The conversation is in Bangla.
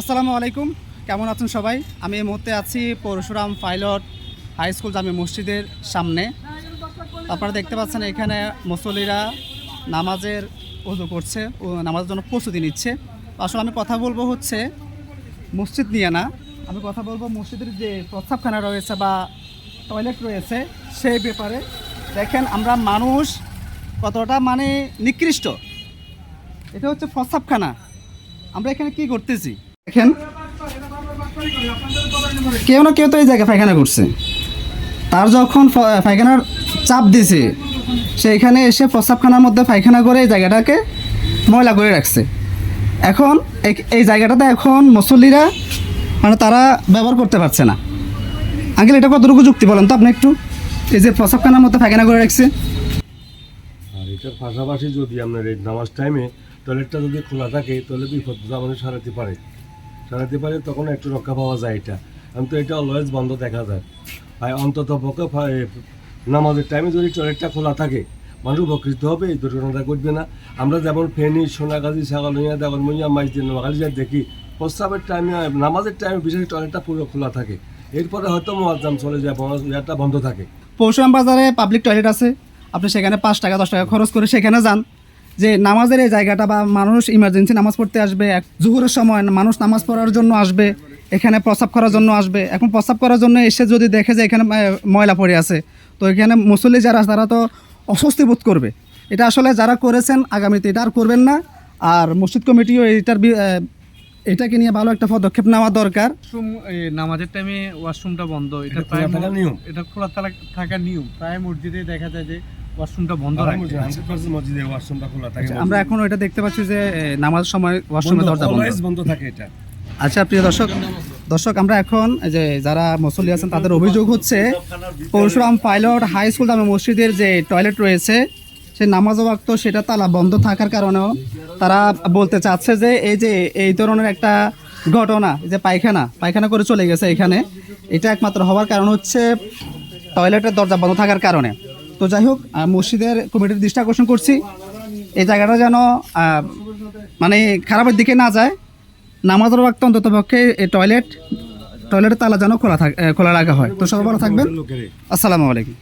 আসসালামু আলাইকুম। কেমন আছেন সবাই? আমি এই মুহূর্তে আছি পরশুরাম পাইলট হাই স্কুল জামে মসজিদের সামনে। আপনারা দেখতে পাচ্ছেন এখানে মুসল্লিরা নামাজের উজু করছে ও নামাজের জন্য প্রস্তুতি নিচ্ছে। আসলে আমি কথা বলব হচ্ছে মসজিদ নিয়ে না। আমি কথা বলব মসজিদের যে প্রস্তাবখানা রয়েছে বা টয়লেট রয়েছে সেই ব্যাপারে। দেখেন, আমরা মানুষ কতটা মানে নিকৃষ্ট। এটা হচ্ছে প্রস্তাবখানা। আমরা এখানে কি করতেছি? দেখেন। কেউ না কেউ তো এই জায়গায় পায়খানা করছে। তার যখন পায়খানার চাপ দিছে সেইখানে এসে প্রস্রাবখানার মধ্যে পায়খানা করে এই জায়গাটাকে ময়লা করে রাখছে। এখন এই- জায়গাটাতে এখন মুসল্লিরা মানে তারা ব্যবহার করতে পারছে না। আঙ্কেল, এটা কতটুকু যুক্তি বলেন তো আপনি একটু? এই যে প্রস্রাবখানার মধ্যে পায়খানা করে রাখছে। আর এটার পাশাপাশি যদি আপনার এই নামাজ টাইমে টয়লেটটা যদি খোলা থাকে, তাহলে বিপদ মানুষ সারাতে পারে। সারাতে পারে, তখন একটু রক্ষা পাওয়া যায় এটা। কিন্তু এটা অলওয়েজ বন্ধ দেখা যায়। আর অন্তত পক্ষে নামাজের টাইমে যদি টয়লেটটা খোলা থাকে, মানুষ উপকৃত হবে, এই দুর্ঘটনাটা ঘটবে না। আমরা যেমন ফেনী, সোনাগাজী সাগলিয়া দেওয়ানমইয়া মাইজদিন নোয়াখালী দেখি, প্রস্রাবের টাইমে নামাজের টাইমে বিশেষ টয়লেটটা পুরো খোলা থাকে। এরপরে হয়তো মোয়াজ্জাম চলে যায় বন্ধ থাকে। পরশুরাম বাজারে পাবলিক টয়লেট আছে। আপনি সেখানে পাঁচ টাকা, দশ টাকা খরচ করে সেখানে যান। যে নামাজের এই জায়গাটা বা মানুষ ইমার্জেন্সি নামাজ পড়তে আসবে এক জুহুরের সময় মানুষ নামাজ পড়ার জন্য আসবে এখানে প্রস্রাব করার জন্য আসবে। এখন প্রস্রাব করার জন্য এসে যদি দেখে যে এখানে ময়লা পড়ে আছে তো এখানে মুসল্লি যারা তারা তো অস্বস্তি বোধ করবে। এটা আসলে যারা করেছেন আগামীতে এটা আর করবেন না। আর মসজিদ কমিটিও এটার এটাকে নিয়ে ভালো একটা পদক্ষেপ নেওয়া দরকার। নামাজের টাইমে ওয়াশরুমটা বন্ধ। এটা প্রায় খোলা নিয়ম। এটা খোলা থাকা- থাকার নিয়ম। প্রায় মসজিদে দেখা যায় যে ওয়াশরুমটা বন্ধ রাখে মসজিদে ওয়াশরুমটা খোলা থাকে আমরা এখন এটা দেখতে পাচ্ছি যে নামাজ সময় ওয়াশরুমের দরজা বন্ধ। বন্ধ থাকে এটা। আচ্ছা প্রিয় দর্শক দর্শক আমরা এখন যে যারা মুসল্লি আছেন তাদের অভিযোগ হচ্ছে পরশুরাম পাইলট হাই স্কুল দামে মসজিদের যে টয়লেট রয়েছে সেই নামাজ ওয়াক্ত সেটা তালা বন্ধ থাকার কারণেও তারা বলতে চাচ্ছে যে এই যে এই ধরনের একটা ঘটনা যে পায়খানা পায়খানা করে চলে গেছে এখানে এটা একমাত্র হওয়ার কারণ হচ্ছে টয়লেটের দরজা বন্ধ থাকার কারণে। তো যাই হোক মসজিদের কমিটির দৃষ্টি আকর্ষণ করছি। এই জায়গাটা যেন মানে খারাপের দিকে না যায়। নামাজের ওয়াক্ত অন্তত পক্ষে এই টয়লেট টয়লেটের তালা যেন খোলা থাকে খোলা রাখা হয়। তো সবাই ভালো থাকবেন। আসসালামু আলাইকুম।